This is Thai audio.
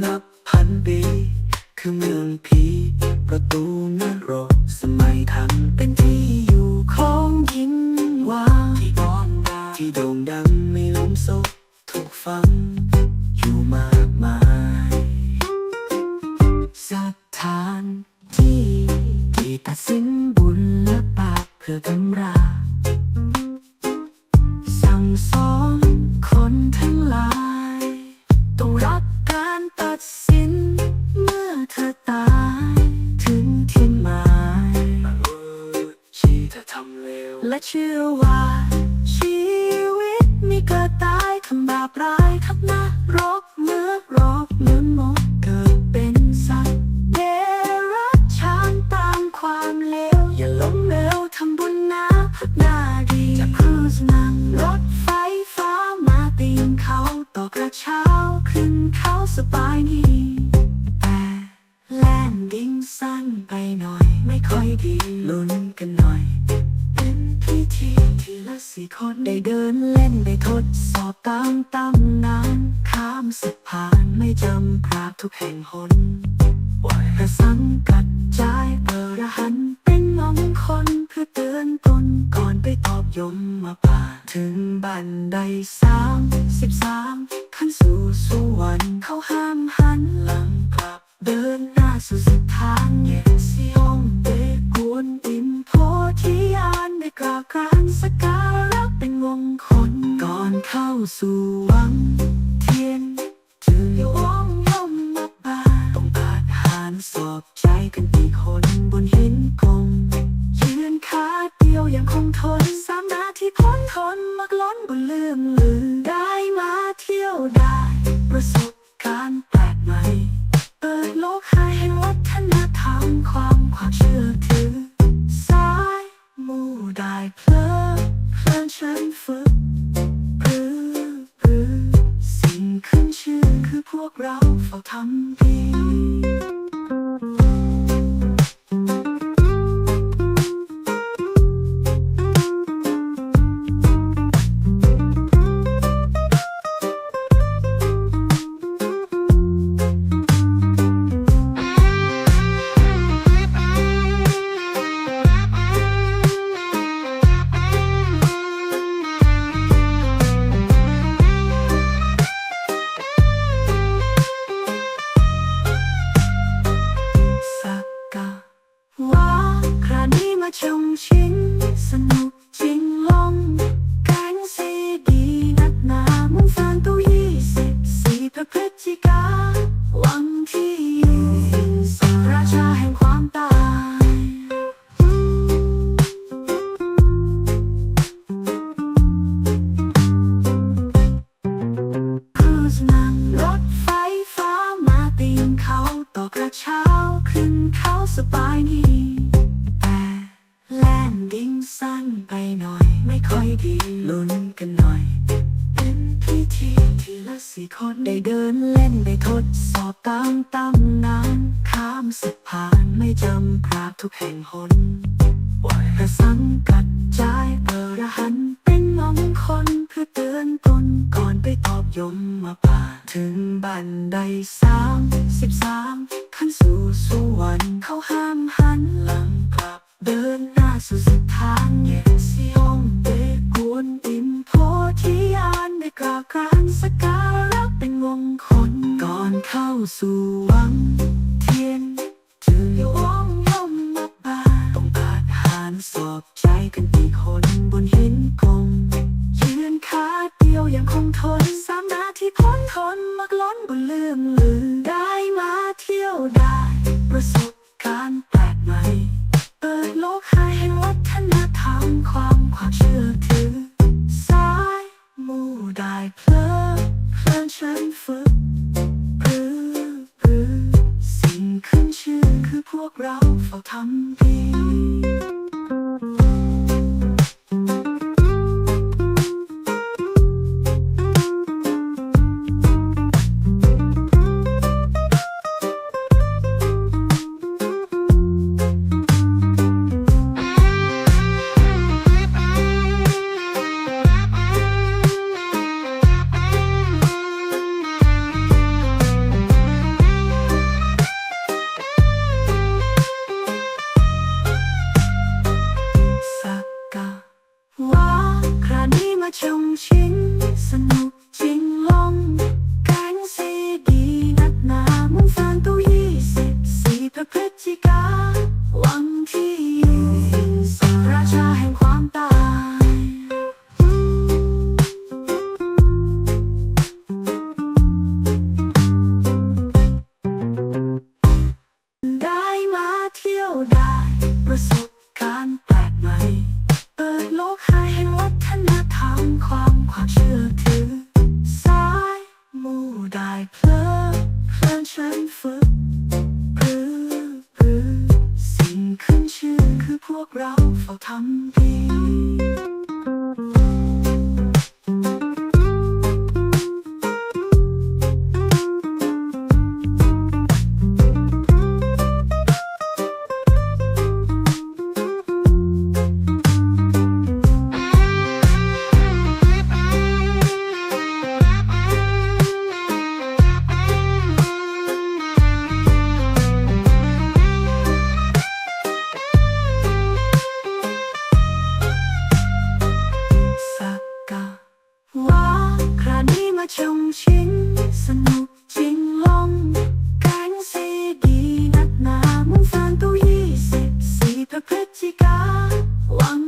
นับพันปี คือเมืองผี ประตูนรกสมัยทาง บาปร้ายทับนรกเนื้อรกเลื่อนมดเกิดเป็นสัตว์เดรัจฉานตามความเลวอย่าล้มเหลวทำบุญนะพัฒนาดีจะครูสนั่งรถไฟฟ้ามาตีนเขาต่อกระเช้าขึ้นเขาสบายดี ได้ทดสอบตามตำนานข้ามสะพานไม่จำพระทุกแห่งหนพระสังกัดใจเอระหันเป็นมงคลเพื่อเตือนตนก่อนไปตอบยมมาป่านถึงบันไดสามสิบสามขั้นสู่สวรรค์เขาห้ามหันหลังกลับเดินหน้าสู่สถานเยซียองเดกวนอิมโพธิญาณได้กราบกรานสการะเป็นมงคลก่อน เข้าสู่วังเทียนจือวองย่อมมาบาต้องอาจหารสอบใจกันอีกคนบนหินกงยืนขาเดียวยังคงทนสามนาที่พ้นทนมักล้นบนเลื่อมลือได้มาเที่ยวได้ ประสบการณ์แปลกใหม่เปิดโลกให้แห่งวัฒนธรรมความความเชื่อถือ สายมูได้เพลิ เราเฝ้าท นี้มาชมชิ้นสนุกจริงลงแกงซีดีนัดหนามุ่งฟังตู้ยี่สิบสี่พฤศจิกาวังที่อยู่สักราชาแห่งความตาย ครูสนั่งรถไฟฟ้ามาปีนเขาต่อกระเช้าขึ้นเขาสบายดี สั้นไปหน่อย ไม่ค่อยดีลุ้นกันหน่อย เป็นพิธีที่ละสี่คนได้เดินเล่นได้ทดสอบตามตำนานข้ามสะพานไม่จำพระทุกแห่งหนพระสังกัดจายเอระหันเป็นมงคลเพื่อเตือนตนก่อนไปตอบยมมาป่านถึงบันไดสามสิบ สู่วังเทียนจือวองย่อมมาบาต้องอาจหารสอบใจกันอีกคนบนหินกงยืนขาเดียวยังคงทนสามนาทีพ้นทนมักล้นบนเลื่อมลือได้มาเที่ยวได้ ประสบการณ์แปลกใหม่เปิดโลกให้แห่งวัฒนธรรมความความเชื่อ จริงลงก๊งซีดีนัดมามุ่งฟังตัยี่สิบสี่พฤศจิกาวันที่ราชแห่งความตาย ได้มาที่ยวได้ ประสบการณ์แปลกใหม่ เปิดโลกให้เห็นวัฒนธรรมความ ทำดี katika wangu.